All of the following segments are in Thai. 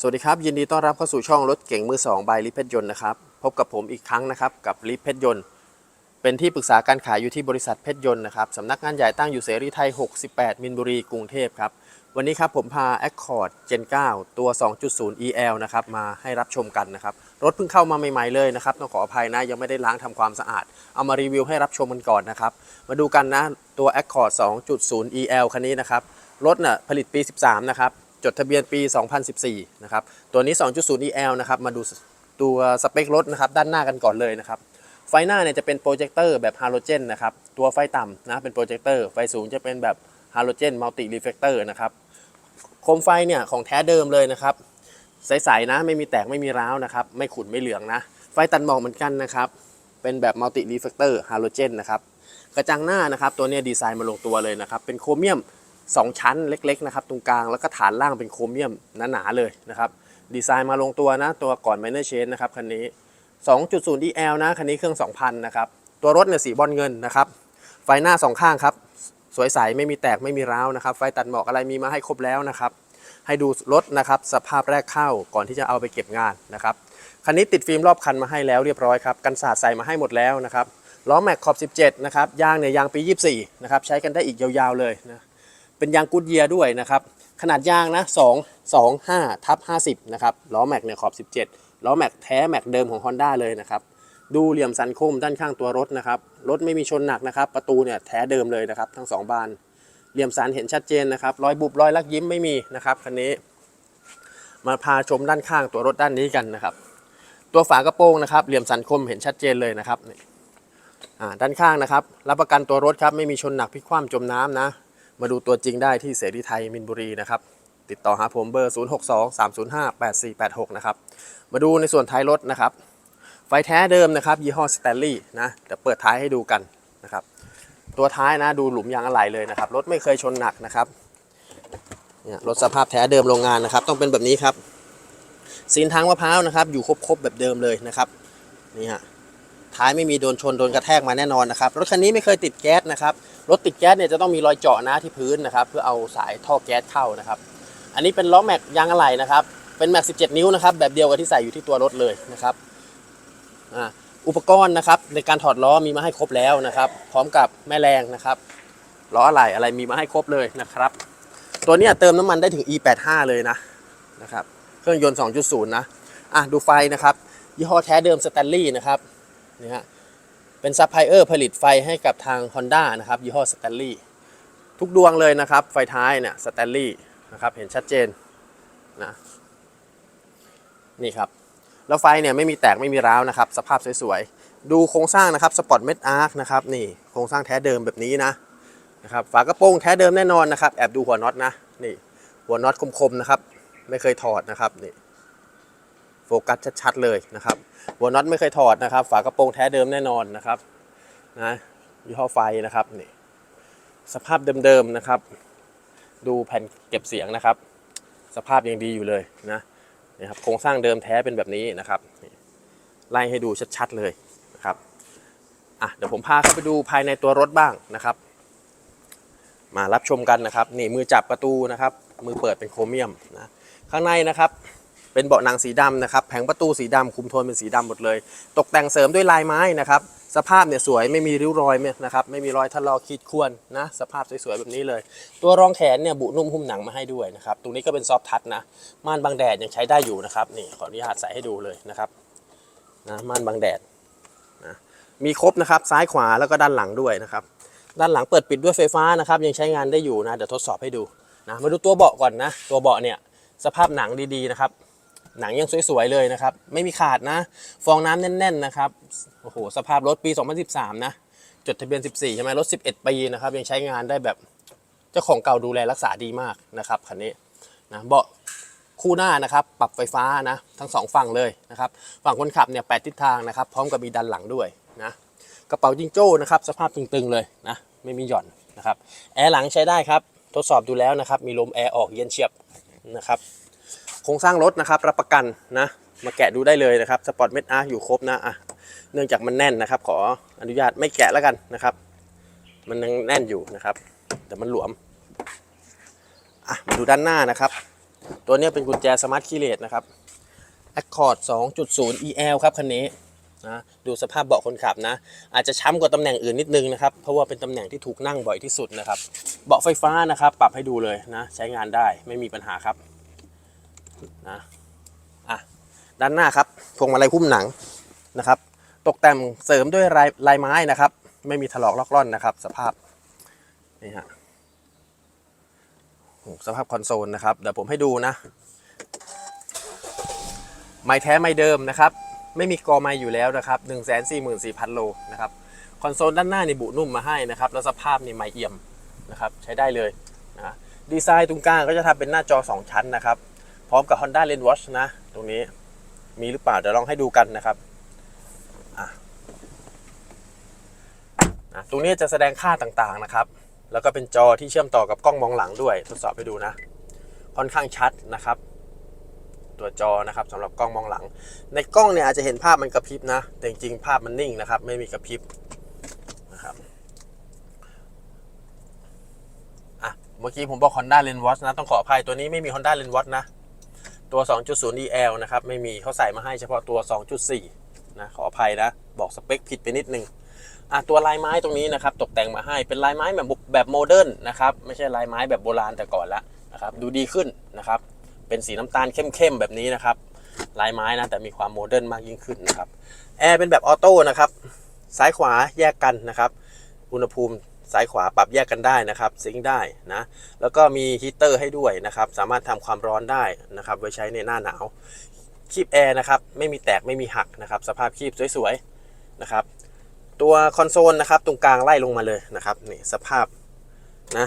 สวัสดีครับ ยินดีต้อนรับเข้าสู่ช่องรถเก่งมือ2บายลิเพชรยนต์นะครับพบกับผมอีกครั้งนะครับกับลิเพชรยนต์เป็นที่ปรึกษาการขายอยู่ที่บริษัทเพชรยนต์นะครับสำนักงานใหญ่ตั้งอยู่เสรีไทย 68 มินบุรีกรุงเทพครับวันนี้ครับผมพา Accord Gen 9 ตัว 2.0 EL นะครับมาให้รับชมกันนะครับรถเพิ่งเข้ามาใหม่ๆเลยนะครับต้องขออภัยนะยังไม่ได้ล้างทำความสะอาด เอามารีวิวให้รับชมกันก่อนนะครับมาดูกันนะตัว Accord 2.0 EL คันนี้นะครับรถน่ะผลิตปี 13 นะครับ จดทะเบียนปี 2014 นะครับ ตัวนี้ 2.0 EL นะครับ มาดูตัวสเปครถนะครับ ด้านหน้ากันก่อนเลยนะครับ ไฟหน้าเนี่ยจะเป็นโปรเจคเตอร์แบบฮาโลเจนนะครับ ตัวไฟต่ำนะเป็นโปรเจคเตอร์ ไฟสูงจะเป็นแบบฮาโลเจนมัลติรีเฟกเตอร์นะครับ โคมไฟเนี่ยของแท้เดิมเลยนะครับ ใสๆนะ ไม่มีแตกไม่มีร้าวนะครับ ไม่ขุ่นไม่เหลืองนะ ไฟตัดหมอกเหมือนกันนะครับ เป็นแบบมัลติรีเฟกเตอร์ฮาโลเจนนะครับ กระจังหน้านะครับ ตัวนี้ดีไซน์มาลงตัวเลยนะครับ เป็นโครเมียม 2 ชั้นเล็กๆนะครับตรงกลางแล้วก็ฐานล่างเป็นโครเมียมหนาๆเลยนะครับดีไซน์มาลงตัวนะ ตัวก่อน Minor Change นะครับคันนี้ 2.0 DL นะ คันนี้เครื่อง 2,000 นะครับ ตัวรถเนี่ยสีบอลเงินนะครับ ไฟหน้าสองข้างครับ สวยใส ไม่มีแตกไม่มีร้าวนะครับ ไฟตัดหมอกอะไรมีมาให้ครบแล้วนะครับ ให้ดูรถนะครับ สภาพแรกเข้าก่อนที่จะเอาไปเก็บงานนะครับ คันนี้ติดฟิล์มรอบคันมาให้แล้วเรียบร้อยครับกันสาดใส่มาให้หมดแล้วนะครับล้อแม็กขอบ 17 นะครับ ยางเนี่ยยางปี 24 นะครับ ใช้กันได้อีกยาวๆเลยนะ เป็นยางกูดเยียด้วยนะครับ ขนาดยางนะ 2 2 5ทับ50 นะครับล้อแม็กเนี่ยขอบ 17ล้อแม็กแท้แม็กเดิมของ Honda เลยนะครับ ดูเหลี่ยมสันคมด้านข้างตัวรถนะครับ รถไม่มีชนหนักนะครับ ประตูเนี่ยแท้เดิมเลยนะครับ ทั้งสองบาน เหลี่ยมสันเห็นชัดเจนนะครับ รอยบุบรอยลักยิ้มไม่มีนะครับคันนี้ มาพาชมด้านข้างตัวรถด้านนี้กันนะครับ ตัวฝากระโปรงนะครับ เหลี่ยมสันคมเห็นชัดเจนเลยนะครับด้านข้างนะครับ รับประกันตัวรถครับไม่มีชนหนักพลิกคว่ำจมน้ำนะ มาดูตัวจริงได้ที่เสรีไทยมินบุรีนะครับ ติดต่อหาผมเบอร์ 0623058486 นะครับ มาดูในส่วนท้ายรถนะครับ ไฟแท้เดิมนะครับ ยี่ห้อสแตนลีย์นะเดี๋ยวเปิดท้ายให้ดูกันนะครับ ตัวท้ายนะดูหลุมยางอะไหล่เลยนะครับ รถไม่เคยชนหนักนะครับเนี่ยรถสภาพแท้เดิมโรงงานนะครับ ต้องเป็นแบบนี้ครับซีนทางมะพร้าวนะครับ อยู่ครบๆแบบเดิมเลยนะครับนี่ฮะ ท้ายไม่มีโดนชนโดนกระแทกมาแน่นอนนะครับรถคันนี้ไม่เคยติดแก๊สนะครับรถติดแก๊สเนี่ยจะต้องมีรอยเจาะนะที่พื้นนะครับเพื่อเอาสายท่อแก๊สเข้านะครับ อันนี้เป็นล้อแม็กยางอะไหล่นะครับเป็นแม็ก 17 นิ้วนะครับแบบเดียวกับที่ใส่อยู่ที่ตัวรถเลยนะครับอ่าอุปกรณ์นะครับในการถอดล้อมีมาให้ครบแล้วนะครับ พร้อมกับแม่แรงนะครับล้ออะไหล่อะไรมีมาให้ครบเลยนะครับ ตัวนี้เติมน้ำมันได้ถึง E85 เลยนะนะครับเครื่องยนต์ 2.0 นะอะดูไฟนะครับยี่ห้อแท้เดิมสแตนลีย์นะครับ นี่ฮะเป็นซัพพลายเออร์ผลิตไฟให้กับทาง Honda นะครับยี่ห้อสแตนลีย์ทุกดวงเลยนะครับ ไฟท้ายเนี่ยสแตนลีย์นะครับเห็นชัดเจนนะนี่ครับ แล้วไฟเนี่ยไม่มีแตกไม่มีร้าวนะครับ สภาพสวยๆ ดูโครงสร้างนะครับสปอร์ตเม็ดอาร์คนะครับนี่โครงสร้างแท้เดิมแบบนี้นะนะครับฝากระโปรงแท้เดิมแน่นอนนะครับ แอบดูหัวน็อตนะนี่หัวน็อตคมๆนะครับ ไม่เคยถอดนะครับนี่ โฟกัสชัดๆเลยนะครับหัวน็อตไม่เคยถอดนะครับ ฝากระโปรงแท้เดิมแน่นอนนะครับนะยี่ห้อไฟนะครับนี่สภาพเดิมๆนะครับ ดูแผ่นเก็บเสียงนะครับ สภาพยังดีอยู่เลยนะนี่ครับโครงสร้างเดิมแท้เป็นแบบนี้นะครับไล่ให้ดูชัดๆเลยนะครับอะเดี๋ยวผมพาเข้าไปดูภายในตัวรถบ้างนะครับ มารับชมกันนะครับนี่มือจับประตูนะครับ มือเปิดเป็นโครเมียมนะข้างในนะครับ เป็นเบาะหนังสีดำนะครับแผงประตูสีดำคุมโทนเป็นสีดำหมดเลย ตกแต่งเสริมด้วยลายไม้นะครับสภาพเนี่ยสวยไม่มีริ้วรอยนะครับไม่มีรอยทะลอกขีดข่วนนะสภาพสวยๆแบบนี้เลย ตัวรองแขนเนี่ยบุนุ่มหุ้มหนังมาให้ด้วยนะครับตรงนี้ก็เป็นซอฟทัชนะม่านบังแดดยังใช้ได้อยู่นะครับนี่ขออนุญาตใส่ให้ดูเลยนะครับนะม่านบังแดดนะมีครบนะครับซ้ายขวาแล้วก็ด้านหลังด้วยนะครับด้านหลังเปิดปิดด้วยไฟฟ้านะครับยังใช้งานได้อยู่นะเดี๋ยวทดสอบให้ดูนะมาดูตัวเบาะก่อนนะตัวเบาะเนี่ยสภาพหนังดีๆนะครับ หนังยังสวยๆเลยนะครับ ไม่มีขาดนะ ฟองน้ำแน่น ๆนะครับ โอ้โห สภาพรถปี 2013 นะ จดทะเบียน 14 ใช่ไหมรถ 11 ปีนะครับ ยังใช้งานได้แบบเจ้าของเก่าดูแลรักษาดีมากนะครับคันนี้นะเบาะคู่หน้านะครับปรับไฟฟ้านะทั้งสองฝั่งเลยนะครับฝั่งคนขับเนี่ยแปดทิศทางนะครับ พร้อมกับมีดันหลังด้วยนะกระเป๋าจิงโจ้นะครับสภาพตึงๆเลยนะไม่มีหย่อนนะครับแอร์หลังใช้ได้ครับทดสอบดูแล้วนะครับมีลมแอร์ออกเย็นเฉียบนะครับ โครงสร้างรถนะครับ รับประกันนะ มาแกะดูได้เลยนะครับสปอร์ตเม็ดอาร์อยู่ครบนะอะเนื่องจากมันแน่นนะครับ ขออนุญาตไม่แกะแล้วกันนะครับ มันยังแน่นอยู่นะครับแต่มันหลวมอะมาดูด้านหน้านะครับ ตัวนี้เป็นกุญแจสมาร์ทคีย์เลสนะครับ Accord 2.0 EL ครับคันนี้นะดูสภาพเบาะคนขับนะ อาจจะช้ำกว่าตำแหน่งอื่นนิดนึงนะครับ เพราะว่าเป็นตำแหน่งที่ถูกนั่งบ่อยที่สุดนะครับ เบาะไฟฟ้านะครับ ปรับให้ดูเลยนะ ใช้งานได้ไม่มีปัญหาครับ นะอะด้านหน้าครับพวงมาลัยหุ้มหนังนะครับ ตกแต่งเสริมด้วยลายลายไม้นะครับ ไม่มีถลอกลอกล่อนนะครับ สภาพนี่ฮะสภาพคอนโซลนะครับเดี๋ยวผมให้ดูนะ ไม้แท้ไม้เดิมนะครับ ไม่มีกอไม้อยู่แล้วนะครับ1 4 4 0 0 0 โลนะครับคอนโซลด้านหน้านี่บุนุ่มมาให้นะครับ แล้วสภาพนี่ไม่เอี่ยมนะครับ ใช้ได้เลยนะดีไซน์ตรงกลางก็จะทำเป็นหน้าจอ 2 ชั้นนะครับ พร้อมกับ Honda Lens Watch นะ ตรงนี้มีหรือเปล่าเดี๋ยวลองให้ดูกันนะครับอะอะตรงนี้จะแสดงค่าต่างๆนะครับ แล้วก็เป็นจอที่เชื่อมต่อกับกล้องมองหลังด้วย ทดสอบไปดูนะ ค่อนข้างชัดนะครับ ตัวจอนะครับสำหรับกล้องมองหลัง ในกล้องเนี่ยอาจจะเห็นภาพมันกระพริบนะ แต่จริงๆภาพมันนิ่งนะครับ ไม่มีกระพริบนะครับอะเมื่อกี้ผมบอก Honda Lens Watch นะ ต้องขออภัยตัวนี้ไม่มี Honda Lens Watch นะ ตัว 2.0 DL นะครับ ไม่มีเขาใส่มาให้เฉพาะตัว 2.4 นะ ขออภัยนะ บอกสเปคผิดไปนิดนึงอะตัวลายไม้ตรงนี้นะครับ ตกแต่งมาให้เป็นลายไม้แบบแบบโมเดิร์นนะครับ ไม่ใช่ลายไม้แบบโบราณแต่ก่อนละนะครับ ดูดีขึ้นนะครับ เป็นสีน้ำตาลเข้มๆแบบนี้นะครับ ลายไม้นะแต่มีความโมเดิร์นมากยิ่งขึ้นนะครับ แอร์เป็นแบบออโต้นะครับ ซ้ายขวาแยกกันนะครับ อุณหภูมิ ซ้ายขวาปรับแยกกันได้นะครับซิงค์ได้นะแล้วก็มีฮีเตอร์ให้ด้วยนะครับสามารถทำความร้อนได้นะครับไว้ใช้ในหน้าหนาวคีบแอร์นะครับไม่มีแตกไม่มีหักนะครับสภาพคีบสวยๆนะครับตัวคอนโซลนะครับตรงกลางไล่ลงมาเลยนะครับนี่สภาพนะ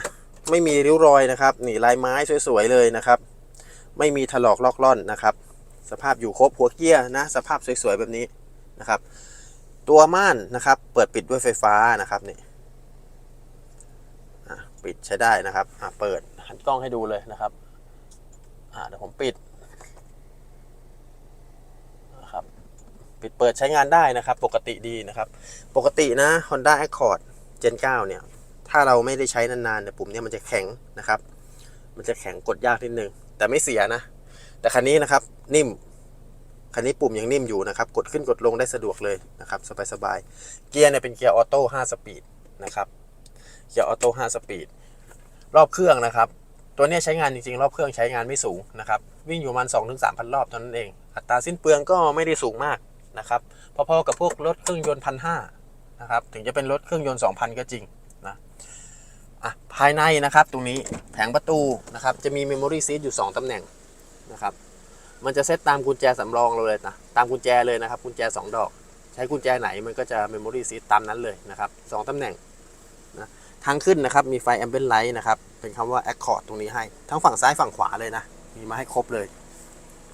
ไม่มีริ้วรอยนะครับนี่ลายไม้สวยๆเลยนะครับไม่มีถลอกลอกล่อนนะครับสภาพอยู่ครบหัวเกียร์นะสภาพสวยๆแบบนี้นะครับตัวม่านนะครับเปิดปิดด้วยไฟฟ้านะครับนี่ ปิดใช้ได้นะครับอะเปิดหันกล้องให้ดูเลยนะครับอะเดี๋ยวผมปิดนะครับปิดเปิดใช้งานได้นะครับ ปกติดีนะครับ ปกตินะ Honda Accord Gen 9 เนี่ย ถ้าเราไม่ได้ใช้นานๆเนี่ยปุ่มเนี่ยมันจะแข็งนะครับ มันจะแข็งกดยากนิดนึง แต่ไม่เสียนะ แต่คันนี้นะครับนิ่มคันนี้ปุ่มยังนิ่มอยู่นะครับ กดขึ้นกดลงได้สะดวกเลยนะครับ สบายๆ เกียร์เนี่ยเป็นเกียร์ออโต้5สปีดนะครับ เกียร์ออโต้5สปีดรอบเครื่องนะครับ ตัวนี้ใช้งานจริงๆ รอบเครื่องใช้งานไม่สูงนะครับ วิ่งอยู่ประมาณ2-3พันรอบเท่านั้นเอง อัตราสิ้นเปลืองก็ไม่ได้สูงมากนะครับพอๆกับพวกรถเครื่องยนต์พันห้านะครับถึงจะเป็นรถเครื่องยนต์ 2,000 ก็จริงนะอะภายในนะครับตรงนี้แผงประตูนะครับจะมี Memory Seat อยู่ 2 ตำแหน่งนะครับมันจะเซตตามกุญแจสำรองเราเลยนะตามกุญแจเลยนะครับกุญแจ 2 ดอก ใช้กุญแจไหนมันก็จะ Memory Seat ตามนั้นเลยนะครับสองตำแหน่ง ทางขึ้นนะครับ มีไฟ Ambient Light นะครับ เป็นคำว่า Accord ตรงนี้ให้ ทั้งฝั่งซ้ายฝั่งขวาเลยนะ มีมาให้ครบเลย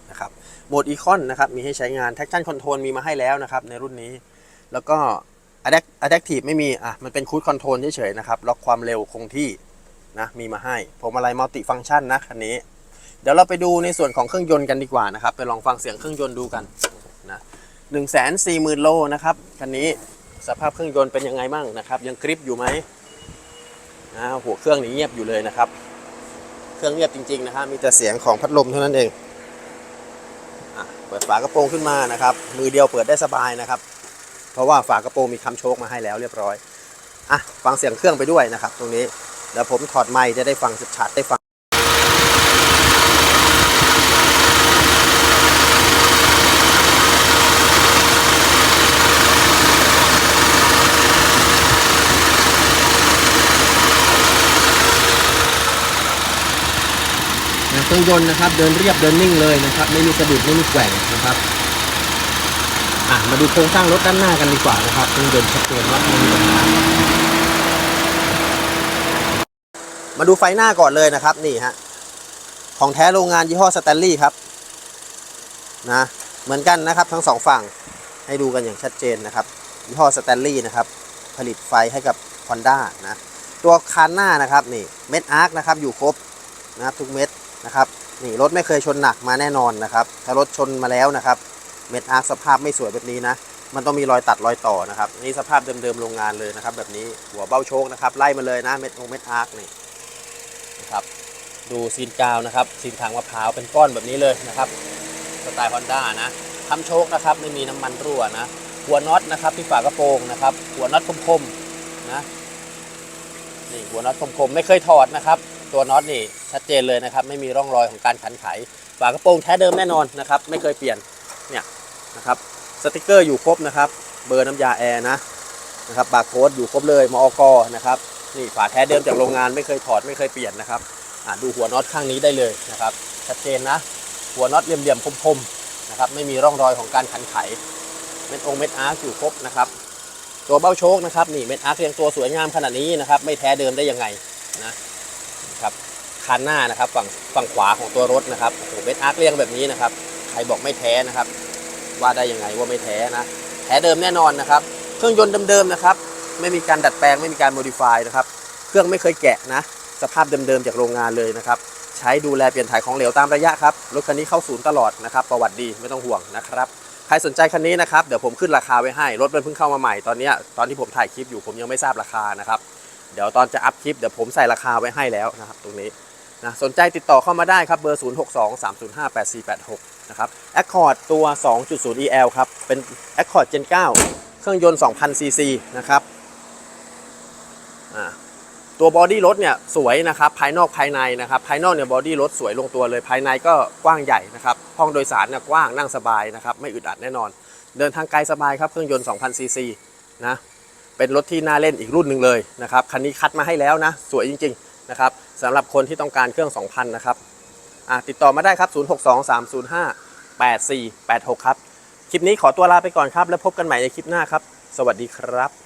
นะครับโหมด Econ นะครับ มีให้ใช้งาน Traction Control มีมาให้แล้วนะครับ ในรุ่นนี้ แล้วก็ Adapt Adaptive ไม่มี อะ มันเป็นคูดคอนโทรลเฉยๆนะครับ ล็อกความเร็วคงที่นะ มีมาให้ผมอะไรมัลติฟัง c t ชันนะคันนี้ เดี๋ยวเราไปดูในส่วนของเครื่องยนต์กันดีกว่านะครับ ไปลองฟังเสียงเครื่องยนต์ดูกันนะหนึ่งแสนสี่หมื่นโลนะครับ คันนี้สภาพเครื่องยนต์เป็นยังไงบ้างนะครับ ยังกริปอยู่ไหม นะหัวเครื่องนี่เงียบอยู่เลยนะครับ เครื่องเงียบจริงๆนะครับมีแต่เสียงของพัดลมเท่านั้นเองอเปิดฝากระโปรงขึ้นมานะครับ มือเดียวเปิดได้สบายนะครับ เพราะว่าฝากระโปรงมีคำโชคมาให้แล้วเรียบร้อยอะฟังเสียงเครื่องไปด้วยนะครับ ตรงนี้เดี๋ยวผมถอดไมค์จะได้ฟังชัดๆได้ฟัง เครื่อง ยนต์นะครับ เดินเรียบเดินนิ่งเลยนะครับ ไม่มีสะดุดไม่มีแกว่งนะครับอะมาดูโครงสร้างรถด้านหน้ากันดีกว่านะครับเครื่องยนต์ชัดเจนว่าไม่มีปัญหามาดูไฟหน้าก่อนเลยนะครับนี่ฮะของแท้โรงงานยี่ห้อสแตนลี่ครับนะเหมือนกันนะครับทั้งสองฝั่งให้ดูกันอย่างชัดเจนนะครับยี่ห้อสแตนลี่นะครับผลิตไฟให้กับ Honda นะตัวคานหน้านะครับนี่เม็ดอาร์คนะครับอยู่ครบนะครับทุกเม็ด นะครับนี่รถไม่เคยชนหนักมาแน่นอนนะครับถ้ารถชนมาแล้วนะครับ เม็ดอาร์คสภาพไม่สวยแบบนี้นะ มันต้องมีรอยตัดรอยต่อนะครับนี่สภาพเดิมๆโรงงานเลยนะครับ แบบนี้หัวเบ้าโชคนะครับไล่มาเลยนะเม็ดองเม็ดอาร์คนี่นะครับดูซีนกาวนะครับซีนทางมะพร้าวเป็นก้อนแบบนี้เลยนะครับสไตล์ฮอนด้านะทำโชคนะครับไม่มีน้ำมันรั่วนะหัวน็อตนะครับที่ฝากระโปรงนะครับหัวน็อตคมๆนะนี่หัวน็อตคมๆไม่เคยถอดนะครับ ตัวน็อตนี่ ชัดเจนเลยนะครับไม่มีร่องรอยของการขันไขฝากระโปรงแท้เดิมแน่นอนนะครับไม่เคยเปลี่ยนเนี่ยนะครับสติกเกอร์อยู่ครบนะครับเบอร์น้ำยาแอร์นะนะครับบาร์โค้ดอยู่ครบเลยมอกนะครับนี่ฝาแท้เดิมจากโรงงานไม่เคยถอดไม่เคยเปลี่ยนนะครับอ่าดูหัวน็อตข้างนี้ได้เลยนะครับชัดเจนนะหัวน็อตเหลี่ยมๆคมๆนะครับไม่มีร่องรอยของการขันไขเม็ดองค์เม็ดอาร์คอยู่ครบนะครับตัวเบ้าโชคนะครับนี่เม็ดอาร์คยังตัวสวยงามขนาดนี้นะครับไม่แท้เดิมได้ยังไงนะ คันหน้านะครับ ฝั่งฝั่งขวาของตัวรถนะครับโอ้โหเม็ดอาร์คเรียงแบบนี้นะครับ ใครบอกไม่แท้นะครับ ว่าได้ยังไงว่าไม่แท้นะแท้เดิมแน่นอนนะครับ เครื่องยนต์เดิมๆนะครับ ไม่มีการดัดแปลงไม่มีการโมดิฟายนะครับ เครื่องไม่เคยแกะนะ สภาพเดิมๆจากโรงงานเลยนะครับ ใช้ดูแลเปลี่ยนถ่ายของเหลวตามระยะครับ รถคันนี้เข้าศูนย์ตลอดนะครับ ประวัติดีไม่ต้องห่วงนะครับ ใครสนใจคันนี้นะครับ เดี๋ยวผมขึ้นราคาไว้ให้ รถมันเพิ่งเข้ามาใหม่ ตอนนี้ตอนที่ผมถ่ายคลิปอยู่ผมยังไม่ทราบราคานะครับ เดี๋ยวตอนจะอัพคลิปเดี๋ยวผมใส่ราคาไว้ให้แล้วนะครับ ตรงนี้ นะสนใจติดต่อเข้ามาได้ครับเบอร์ 0623058486 นะครับ Accord ตัว 2.0 EL ครับ เป็น Accord Gen 9 เครื่องยนต์ 2,000ซีซีนะครับตัวบอดี้รถเนี่ยสวยนะครับ ภายนอกภายในนะครับ ภายนอกเนี่ยบอดี้รถสวยลงตัวเลย ภายในก็กว้างใหญ่นะครับ ห้องโดยสารเนี่ยกว้างนั่งสบายนะครับ ไม่อึดอัดแน่นอน เดินทางไกลสบายครับ เครื่องยนต์ 2,000ซีซีนะ เป็นรถที่น่าเล่นอีกรุ่นหนึ่งเลยนะครับ คันนี้คัดมาให้แล้วนะ สวยจริง ๆ นะครับ สำหรับคนที่ต้องการเครื่อง 2,000 นะครับติดต่อมาได้ครับ 0623058486 ครับ คลิปนี้ขอตัวลาไปก่อนครับ แล้วพบกันใหม่ในคลิปหน้าครับ สวัสดีครับ